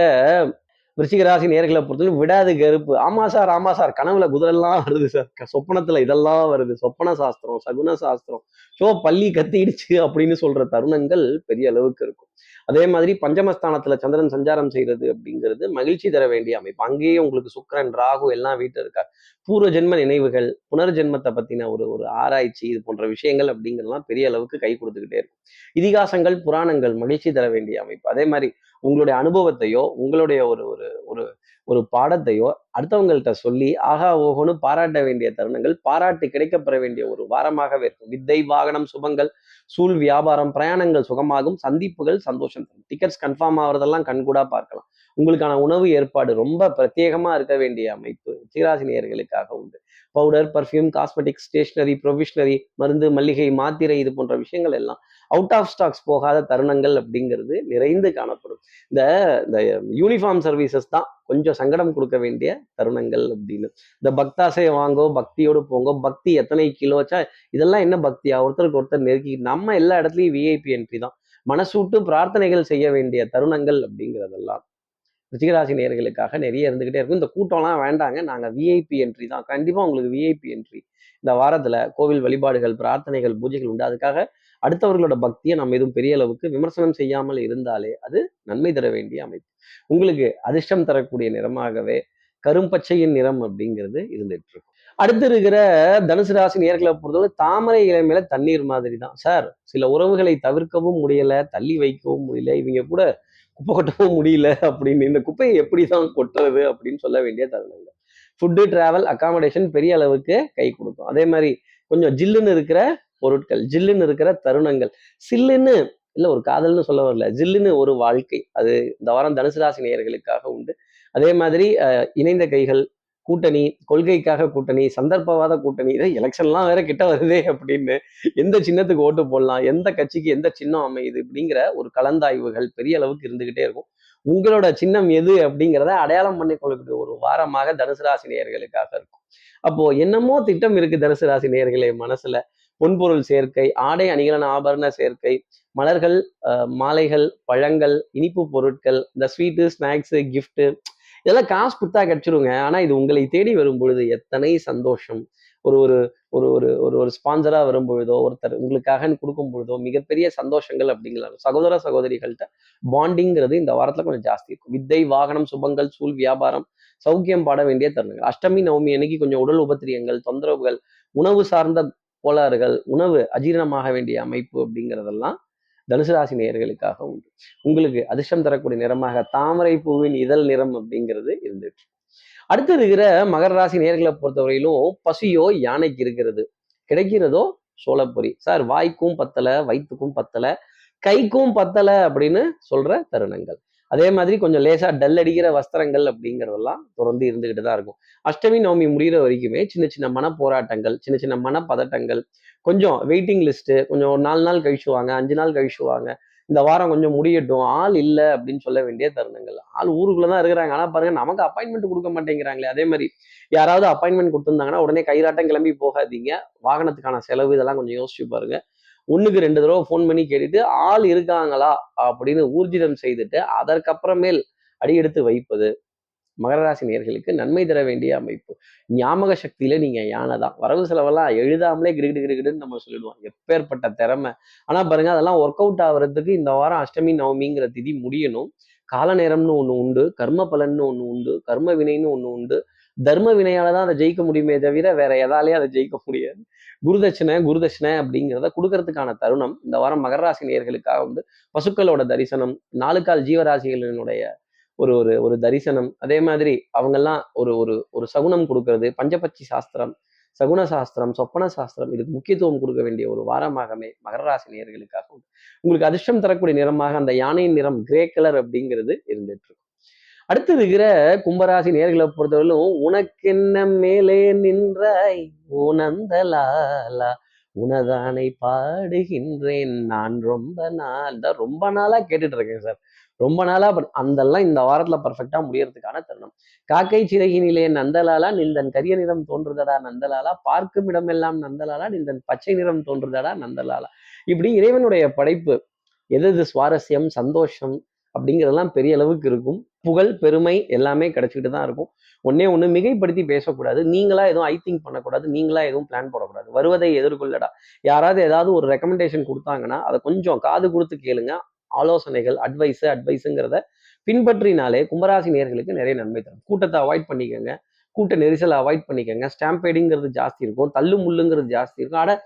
B: விருச்சிகராசி நேர்களை பொறுத்தவரை விடாது கருப்பு. ஆமா சார் ஆமா சார். கனவுல குதிரெல்லாம் வருது சார். சொப்பனத்துல இதெல்லாம் வருது. சொப்பன சாஸ்திரம் சகுன சாஸ்திரம். ஷோ பள்ளி கத்திடுச்சு அப்படின்னு சொல்ற தருணங்கள் பெரிய அளவுக்கு இருக்கும். அதே மாதிரி பஞ்சமஸ்தானத்துல சந்திரன் சஞ்சாரம் செய்யறது அப்படிங்கிறது மகிழ்ச்சி தர வேண்டிய அமைப்பு. அங்கேயே உங்களுக்கு சுக்கிரன் ராகு எல்லாம் வீட்டு இருக்கார். பூர்வ ஜென்ம நினைவுகள் புனர்ஜென்மத்தை பத்தின ஒரு ஒரு ஆராய்ச்சி இது போன்ற விஷயங்கள் அப்படிங்கிறதெல்லாம் பெரிய அளவுக்கு கை கொடுத்துக்கிட்டே இருக்கும். இதிகாசங்கள் புராணங்கள் மகிழ்ச்சி தர வேண்டிய அமைப்பு. அதே மாதிரி உங்களுடைய அனுபவத்தையோ உங்களுடைய ஒரு ஒரு ஒரு ஒரு பாடத்தையோ அடுத்தவங்கள்ட்ட சொல்லி ஆகா ஓஹோன்னு பாராட்ட வேண்டிய தருணங்கள் பாராட்டு கிடைக்கப்பெற வேண்டிய ஒரு வாரமாகவே இருக்கும். வித்தை வாகனம் சுபங்கள் சூழ் வியாபாரம் பிரயாணங்கள் சுகமாகும். சந்திப்புகள் சந்தோஷம் தரும். டிக்கெட்ஸ் கன்ஃபார்ம் ஆகிறதெல்லாம் கண்கூடா பார்க்கலாம். உங்களுக்கான உணவு ஏற்பாடு ரொம்ப பிரத்யேகமா இருக்க வேண்டிய அமைப்பு சீராசி நேயர்களுக்காக உண்டு. Powder perfume cosmetics stationery provisionary மருந்து மல்லிகை மாத்திரை இது போன்ற விஷயங்கள் எல்லாம் அவுட் ஆஃப் ஸ்டாக்ஸ் போகாத தருணங்கள் அப்படிங்கிறது நிறைந்து காணப்படும். இந்த இந்த யூனிஃபார்ம் சர்வீசஸ் தான் கொஞ்சம் சங்கடம் கொடுக்க வேண்டிய தருணங்கள் அப்படின்னு. இந்த பக்தாசை வாங்கோ பக்தியோடு போங்கோ பக்தி எத்தனை கிலோச்சா இதெல்லாம் என்ன பக்தியா? ஒருத்தருக்கு ஒருத்தர் நெருக்கி நம்ம எல்லா இடத்துலையும் விஐபி என்ட்ரி தான். மனசூட்டு பிரார்த்தனைகள் செய்ய வேண்டிய தருணங்கள் அப்படிங்கிறதெல்லாம். ரிச்சிகராசி நேர்களுக்காக நிறைய இருந்துகிட்டே இருக்கும். இந்த கூட்டம்லாம் வேண்டாங்க. நாங்கள் விஐபி என்ட்ரி தான். கண்டிப்பா உங்களுக்கு விஐபி என்ட்ரி இந்த வாரத்துல கோவில் வழிபாடுகள் பிரார்த்தனைகள் பூஜைகள் உண்டு. அதுக்காக அடுத்தவர்களோட பக்தியை நம்ம எதுவும் பெரிய அளவுக்கு விமர்சனம் செய்யாமல் இருந்தாலே அது நன்மை தர வேண்டிய அமைப்பு. உங்களுக்கு அதிர்ஷ்டம் தரக்கூடிய நிறமாகவே கரும்பச்சையின் நிறம் அப்படிங்கிறது இருந்துட்டு இருக்கும். அடுத்து இருக்கிற தனுசு ராசி நேர்களை பொறுத்தவரை தாமரை இலை தண்ணீர் மாதிரி தான். சார் சில உறவுகளை தவிர்க்கவும் முடியல தள்ளி வைக்கவும் முடியல. இவங்க கூட குப்பை கொட்டவும் முடியல அப்படின்னு. இந்த குப்பையை எப்படி தான் கொட்டுறது அப்படின்னு சொல்ல வேண்டிய தருணங்கள். ஃபுட்டு டிராவல் அகாமடேஷன் பெரிய அளவுக்கு கை கொடுக்கும். அதே மாதிரி கொஞ்சம் ஜில்லுன்னு இருக்கிற பொருட்கள் ஜில்லுன்னு இருக்கிற தருணங்கள். சில்லுன்னு இல்லை ஒரு காதல்னு சொல்ல வரல ஜில்லுன்னு ஒரு வாழ்க்கை. அது இந்த வாரம் தனுசு ராசி நேயர்களுக்காக உண்டு. அதே மாதிரி அஹ், இணைந்த கைகள் கூட்டணி கொள்கைக்காக கூட்டணி சந்தர்ப்பவாத கூட்டணி இதை எலெக்ஷன்லாம் வேற கிட்ட வருதே அப்படின்னு எந்த சின்னத்துக்கு ஓட்டு போடலாம் எந்த கட்சிக்கு எந்த சின்னம் அமையுது அப்படிங்கிற ஒரு கலந்தாய்வுகள் பெரிய அளவுக்கு இருந்துகிட்டே இருக்கும். உங்களோட சின்னம் எது அப்படிங்கிறத அடையாளம் பண்ணி கொள்ளக்கூடிய ஒரு வாரமாக தனுசு ராசி நேயர்களுக்காக இருக்கும். அப்போ என்னமோ திட்டம் இருக்கு தனுசு ராசி நேயர்களே மனசுல. பொன்பொருள் சேர்க்கை ஆடை அணிகலன் ஆபரண சேர்க்கை மலர்கள் மாலைகள் பழங்கள் இனிப்பு பொருட்கள் இந்த ஸ்வீட்டு ஸ்நாக்ஸு கிஃப்ட்டு இதெல்லாம் காசு கொடுத்தா கிடைச்சிருங்க. ஆனா இது உங்களை தேடி வரும் பொழுது எத்தனை சந்தோஷம். ஒரு ஒரு ஒரு ஒரு ஒரு ஒரு ஸ்பான்சரா வரும் பொழுதோ ஒருத்தர் உங்களுக்காக கொடுக்கும் பொழுதோ மிகப்பெரிய சந்தோஷங்கள் அப்படிங்கிறாங்க சகோதர சகோதரிகள்கிட்ட பாண்டிங்கிறது இந்த வாரத்துல கொஞ்சம் ஜாஸ்தி இருக்கும். வித்தை வாகனம் சுபங்கள் சூழ் வியாபாரம் சௌக்கியம் பாட வேண்டிய தருணங்கள். அஷ்டமி நவமி அன்னைக்கு கொஞ்சம் உடல் உபத்திரியங்கள் தொந்தரவுகள் உணவு சார்ந்த கோளாறுகள் உணவு அஜீரணமாக வேண்டிய அமைப்பு அப்படிங்கிறதெல்லாம் தனுசு ராசி நேயர்களுக்காக உண்டு. உங்களுக்கு அதிர்ஷ்டம் தரக்கூடிய நிறமாக தாமரை பூவின் இதழ் நிறம் அப்படிங்கிறது இருந்துட்டு. அடுத்து இருக்கிற மகர ராசி நேர்களை பொறுத்தவரையிலும் பசியோ யானைக்கு இருக்கிறது. கிடைக்கிறதோ சோளப்பொரி சார் வாய்க்கும் பத்தல வயிற்றுக்கும் பத்தலை கைக்கும் பத்தலை அப்படின்னு சொல்ற தருணங்கள். அதே மாதிரி கொஞ்சம் லேசாக டல் அடிக்கிற வஸ்திரங்கள் அப்படிங்கிறதெல்லாம் தொடர்ந்து இருந்துக்கிட்டு தான் இருக்கும். அஷ்டமி நவமி முடிகிற வரைக்குமே சின்ன சின்ன மன போராட்டங்கள் சின்ன சின்ன மன பதட்டங்கள் கொஞ்சம் வெயிட்டிங் லிஸ்ட்டு கொஞ்சம் ஒரு நாலு நாள் கழிச்சுவாங்க அஞ்சு நாள் கழிச்சுவாங்க இந்த வாரம் கொஞ்சம் முடியட்டும் ஆள் இல்லை அப்படின்னு சொல்ல வேண்டிய தருணங்கள். ஆள் ஊருக்குள்ள தான் இருக்கிறாங்க. ஆனால் பாருங்க நமக்கு அப்பாயின்மெண்ட் கொடுக்க மாட்டேங்கிறாங்களே. அதே மாதிரி யாராவது அப்பாயின்மெண்ட் கொடுத்துருந்தாங்கன்னா உடனே கைராட்டம் கிளம்பி போகாதீங்க. வாகனத்துக்கான செலவு இதெல்லாம் கொஞ்சம் யோசிச்சு பாருங்க. ஒண்ணுக்கு ரெண்டு தடவை ஃபோன் பண்ணி கேட்டுட்டு ஆள் இருக்காங்களா? அப்படின்னு ஊர்ஜிதம் செய்துட்டு அதற்கப்புறமேல் அடியெடுத்து வைப்பது மகர ராசி நேர்களுக்கு நன்மை தர வேண்டிய அமைப்பு. ஞாபக சக்தியில நீங்க யானை தான். வரவு செலவெல்லாம் எழுதாமலே கிடுகிடு கிடுகிடுன்னு நம்ம சொல்லிடுவோம். எப்பேற்பட்ட திறமை. ஆனா பாருங்க அதெல்லாம் ஒர்க் அவுட் ஆகிறதுக்கு இந்த வாரம் அஷ்டமி நவமிங்கிற திதி முடியணும். கால நேரம்னு ஒண்ணு உண்டு கர்ம பலன்னு ஒன்று உண்டு கர்ம வினைன்னு ஒண்ணு உண்டு தர்ம வினையால தான் அதை ஜெயிக்க முடியுமே தவிர வேற எதாலேயே அதை ஜெயிக்க முடியாது. குருதட்சணை குருதட்சணை அப்படிங்கிறத கொடுக்கறதுக்கான தருணம் இந்த வாரம் மகர ராசி வந்து பசுக்களோட தரிசனம் நாலுக்கால் ஜீவராசிகளினுடைய ஒரு ஒரு ஒரு தரிசனம். அதே மாதிரி அவங்கெல்லாம் ஒரு ஒரு ஒரு சகுனம் கொடுக்கறது பஞ்சபட்சி சாஸ்திரம் சகுன சாஸ்திரம் சொப்பன சாஸ்திரம் இதுக்கு முக்கியத்துவம் கொடுக்க வேண்டிய ஒரு வாரமாகவே மகர ராசி நேர்களுக்காக உண்டு. உங்களுக்கு அதிர்ஷ்டம் தரக்கூடிய நிறமாக அந்த யானையின் நிறம் கிரே கலர் அப்படிங்கிறது இருந்துட்டு இருக்கும். அடுத்து இருக்கிற கும்பராசி நேர்களை பொறுத்தவரையிலும் உனக்கென்ன மேலே நின்றாய்? உணந்தலாலா உனதானை பாடுகின்றேன். நான் ரொம்ப நாள் தான் ரொம்ப நாளா கேட்டுட்டு இருக்கேன் சார். ரொம்ப நாளா அந்தெல்லாம் இந்த வாரத்துல பர்ஃபெக்டா முடியறதுக்கான தருணம். காக்கை சிறகினிலே நந்தலாலா நிந்தன் கரிய நிறம் தோன்றுதடா நந்தலாலா? பார்க்கும் இடமெல்லாம் நந்தலாலா நிந்தன் பச்சை நிறம் தோன்றுதடா நந்தலாலா? இப்படி இறைவனுடைய படைப்பு எது எது சுவாரஸ்யம் சந்தோஷம் அப்படிங்கிறதெல்லாம் பெரிய அளவுக்கு இருக்கும். புகழ் பெருமை எல்லாமே கிடைச்சிக்கிட்டு தான் இருக்கும். ஒன்னே ஒன்று மிகைப்படுத்தி பேசக்கூடாது. நீங்களா எதுவும் ஐ திங்க் பண்ணக்கூடாது. நீங்களா எதுவும் பிளான் போடக்கூடாது. வருவதை எதிர்கொள்ளடா. யாராவது ஏதாவது ஒரு ரெக்கமெண்டேஷன் கொடுத்தாங்கன்னா அதை கொஞ்சம் காது கொடுத்து கேளுங்க. ஆலோசனைகள் அட்வைஸு அட்வைஸுங்கிறத பின்பற்றினாலே கும்பராசி நேர்களுக்கு நிறைய நன்மை தரும். கூட்டத்தை அவாய்ட் பண்ணிக்கோங்க. கூட்ட நெரிசலை அவாய்ட் பண்ணிக்கோங்க. ஸ்டாம்பேடிங்கிறது ஜாஸ்தி இருக்கும். தள்ளு முள்ளுங்கிறது ஜாஸ்தி இருக்கும். ஆனால்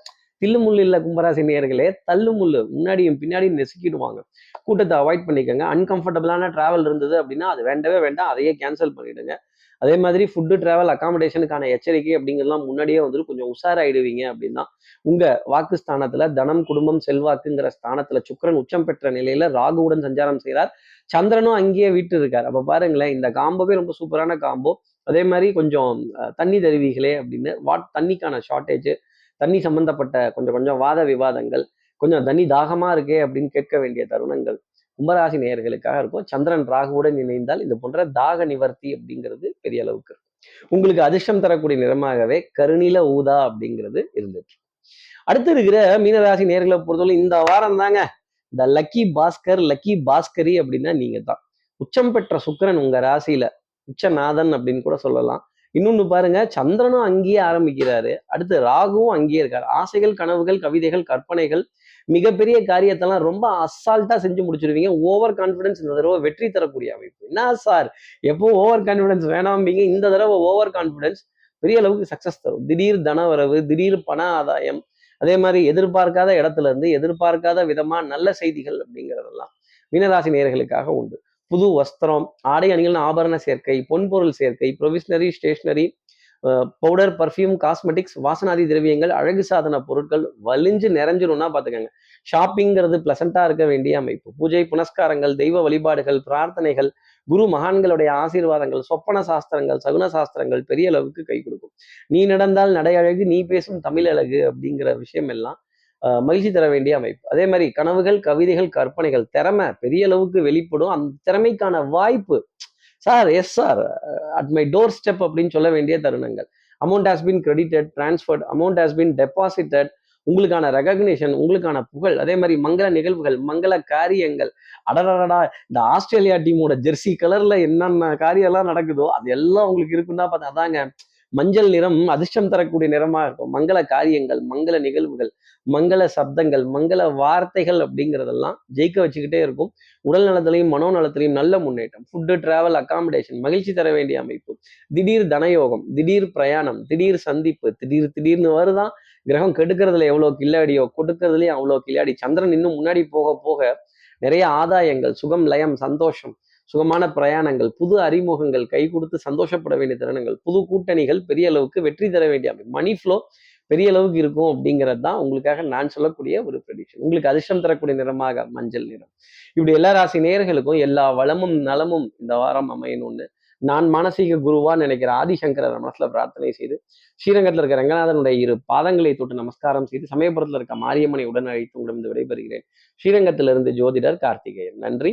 B: தில்லுமுள்ளு இல்லை கும்பராசி நேர்களே தள்ளுமுள்ளு முன்னாடியும் பின்னாடியும் நெசுக்கிடுவாங்க. கூட்டத்தை அவாய்ட் பண்ணிக்கோங்க. அன்கம்ஃபர்டபுளான டிராவல் இருந்தது அப்படின்னா அது வேண்டவே வேண்டாம். அதையே கேன்சல் பண்ணிடுங்க. அதே மாதிரி ஃபுட்டு டிராவல் அகாமடேஷனுக்கான எச்சரிக்கை அப்படிங்கிறதுலாம் முன்னாடியே வந்துட்டு கொஞ்சம் உஷாராயிடுவீங்க அப்படின்னா உங்க வாக்கு ஸ்தானத்துல தனம் குடும்பம் செல்வாக்குங்கிற ஸ்தானத்துல சுக்கிரன் உச்சம் பெற்ற நிலையில ராகுவுடன் சஞ்சாரம் செய்கிறார் சந்திரனும் அங்கேயே வீட்டு இருக்கார். அப்ப பாருங்களேன் இந்த காம்போவே ரொம்ப சூப்பரான காம்போ. அதே மாதிரி கொஞ்சம் தண்ணி தருவீங்களே அப்படின்னு வாட் தண்ணிக்கான ஷார்ட்டேஜ் தண்ணி சம்பந்தப்பட்ட கொஞ்சம் கொஞ்சம் வாத விவாதங்கள் கொஞ்சம் தண்ணி தாகமா இருக்கே அப்படின்னு கேட்க வேண்டிய தருணங்கள் கும்பராசி நேயர்களுக்காக இருக்கும். சந்திரன் ராகுவுடன் இணைந்தால் இது போன்ற தாக நிவர்த்தி அப்படிங்கிறது பெரிய அளவுக்கு உங்களுக்கு அதிர்ஷ்டம் தரக்கூடிய நிறமாகவே கருணில ஊதா அப்படிங்கிறது இருந்துட்டு அடுத்து இருக்கிற மீனராசி நேர்களை பொறுத்தவரை இந்த வாரம் தாங்க. இந்த லக்கி பாஸ்கர் லக்கி பாஸ்கரி அப்படின்னா நீங்க தான் உச்சம் பெற்ற சுக்கிரன் உங்க ராசியில உச்சநாதன் அப்படின்னு கூட சொல்லலாம். இன்னொன்னு பாருங்க சந்திரனும் அங்கேயே ஆரம்பிக்கிறாரு. அடுத்து ராகுவும் அங்கேயே இருக்காரு. ஆசைகள் கனவுகள் கவிதைகள் கற்பனைகள் மிகப்பெரிய காரியத்தெல்லாம் ரொம்ப அசால்ட்டா செஞ்சு முடிச்சிருவீங்க. ஓவர் கான்ஃபிடன்ஸ் இந்த தடவை வெற்றி தரக்கூடிய அமைப்பு. என்ன சார்? எப்போ ஓவர் கான்ஃபிடன்ஸ் வேணாம்பீங்க. இந்த தடவை ஓவர் கான்ஃபிடன்ஸ் பெரிய அளவுக்கு சக்சஸ் தரும். திடீர் தனவரவு திடீர் பண ஆதாயம். அதே மாதிரி எதிர்பார்க்காத இடத்துல இருந்து எதிர்பார்க்காத விதமா நல்ல செய்திகள் அப்படிங்கிறதெல்லாம் மீனராசி நேயர்களுக்காக உண்டு. புது வஸ்திரம் ஆடை அணிகள் ஆபரண சேர்க்கை பொன்பொருள் சேர்க்கை provisionary stationery powder perfume cosmetics வாசனாதி திரவியங்கள் அழகு சாதன பொருட்கள் வலிஞ்சு நிறைஞ்சிரும்னா பார்த்துக்கோங்க. ஷாப்பிங்கிறது பிளசண்டா இருக்க வேண்டிய அமைப்பு. பூஜை புனஸ்காரங்கள் தெய்வ வழிபாடுகள் பிரார்த்தனைகள் குரு மகான்களுடைய ஆசீர்வாதங்கள் சொப்பன சாஸ்திரங்கள் சகுன சாஸ்திரங்கள் பெரிய அளவுக்கு கை கொடுக்கும். நீ நடந்தால் நடை அழகு நீ பேசும் தமிழ் அழகு அப்படிங்கிற விஷயம் எல்லாம் மகிழ்ச்சி தர வேண்டிய அமைப்பு. அதே மாதிரி கனவுகள் கவிதைகள் கற்பனைகள் திறமை பெரிய அளவுக்கு வெளிப்படும். அந்த திறமைக்கான வாய்ப்பு sir yes sir at my door step அப்படின்னு சொல்ல வேண்டிய தருணங்கள். Amount has been credited transferred. Amount has been deposited உங்களுக்கான ரெகக்னிஷன் உங்களுக்கான புகழ். அதே மாதிரி மங்கள நிகழ்வுகள் மங்கள காரியங்கள். அடடடடா இந்த ஆஸ்திரேலியா டீமோட ஜெர்சி கலர்ல என்னென்ன காரியம்லாம் நடக்குதோ அது எல்லாம் உங்களுக்கு இருக்குன்னா பார்த்தா அதாங்க மஞ்சள் நிறம் அதிர்ஷ்டம் தரக்கூடிய நிறமா இருக்கும். மங்கள காரியங்கள் மங்கள நிகழ்வுகள் மங்கள சப்தங்கள் மங்கள வார்த்தைகள் அப்படிங்கிறதெல்லாம் ஜெயிக்க வச்சுக்கிட்டே இருக்கும். உடல் நலத்திலையும் மனோ நலத்திலையும் நல்ல முன்னேற்றம். ஃபுட்டு டிராவல் அகாமடேஷன் மகிழ்ச்சி தர வேண்டிய அமைப்பு. திடீர் தனயோகம் திடீர் பிரயாணம் திடீர் சந்திப்பு திடீர் திடீர்னு வருதான் கிரகம் கெடுக்கிறதுல எவ்வளோ கில்லாடியோ கொடுக்கறதுலயும் அவ்வளோ கில்லாடி. சந்திரன் இன்னும் முன்னாடி போக போக நிறைய ஆதாயங்கள் சுகம் லயம் சந்தோஷம் சுகமான பிரயாணங்கள் புது அறிமுகங்கள் கை கொடுத்து சந்தோஷப்பட வேண்டிய தருணங்கள் புது கூட்டணிகள் பெரிய அளவுக்கு வெற்றி தர வேண்டிய மணி ஃப்ளோ பெரிய அளவுக்கு இருக்கும் அப்படிங்கிறது தான் உங்களுக்காக நான் சொல்லக்கூடிய ஒரு ப்ரெடிக்ஷன் உங்களுக்கு அதிர்ஷ்டம் தரக்கூடிய நிறமாக மஞ்சள் நிறம். இப்படி எல்லா ராசி நேயர்களுக்கும் எல்லா வளமும் நலமும் இந்த வாரம் அமையணும்னு நான் மானசீக குருவா நினைக்கிற ஆதிசங்கரர் மனசுல பிரார்த்தனை செய்து ஸ்ரீரங்கத்தில் இருக்க ரங்கநாதனுடைய இரு பாதங்களை தொட்டு நமஸ்காரம் செய்து சமயபுரத்தில் இருக்க மாரியம்மனை உடன் அழைத்து உங்களிடம் விடைபெறுகிறேன். ஸ்ரீரங்கத்திலிருந்து ஜோதிடர் கார்த்திகேயன். நன்றி.